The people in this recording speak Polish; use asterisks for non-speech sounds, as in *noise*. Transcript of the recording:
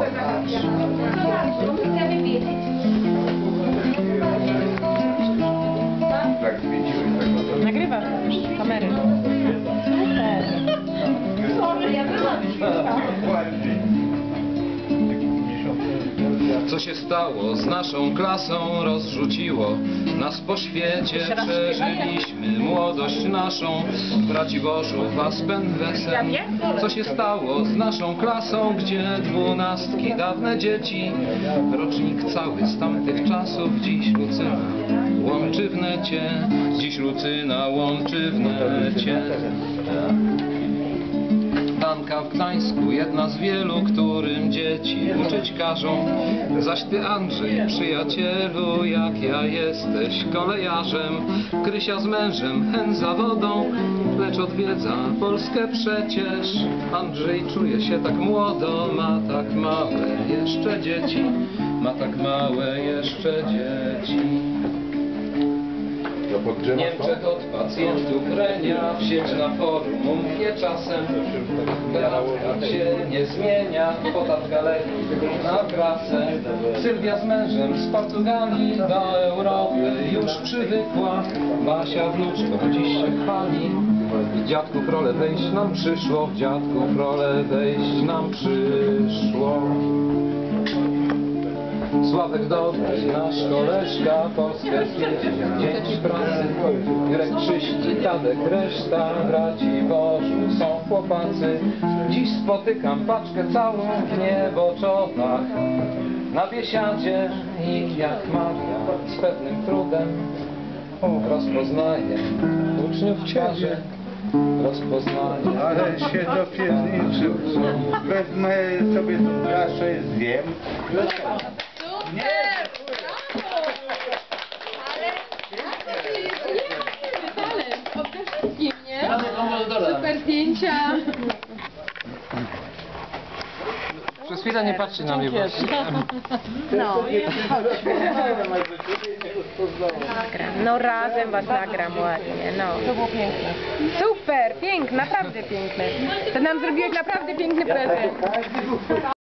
Cisza! Tak zmieciłeś, tak no to... Nagrywasz kamery. Co się stało? Z naszą klasą rozrzuciło. Nas po świecie przeżyliśmy. Młodość naszą. Braci Bożu was wesel. Co się stało z naszą klasą gdzie dwunastki dawne dzieci? Rocznik cały z tamtych czasów dziś Lucyna łączy w necie dziś Lucyna łączy w necie W Gdańsku, jedna z wielu, którym dzieci uczyć każą. Zaś ty Andrzej, przyjacielu, jak ja jesteś kolejarzem. Krysia z mężem, hen za wodą, lecz odwiedza Polskę przecież. Andrzej czuje się tak młodo, ma tak małe jeszcze dzieci, ma tak małe jeszcze dzieci. W Niemczech od pacjentów renia w sieć na forum. Umknie czasem Galatka się nie zmienia, potat galerii na pracę. Sylwia z mężem z Portugalii do Europy. Już przywykła. Basia wnuczką dziś się chwali. W dziadków rolę wejść nam przyszło, w dziadków rolę wejść nam przyszło. Sławek dobry, nasz koleżka, Polskę zwiedzi, dzieci pracy, Grek Krzyści, Tadek, reszta braci Bożu są chłopacy. Dziś spotykam paczkę całą w nieboczowach, na biesiadzie ich jak Maria z pewnym trudem rozpoznaje uczniów ciarzy, rozpoznaje. Ale się dopierniczył. Wezmę sobie tą kaszę, zjem. Super zdjęcia. Przez chwilę nie patrzy na mnie właśnie. No. *laughs* Nagram. No razem was nagram ładnie, no. To było piękne. Super, piękny, naprawdę piękny. To nam zrobiłeś naprawdę piękny prezent.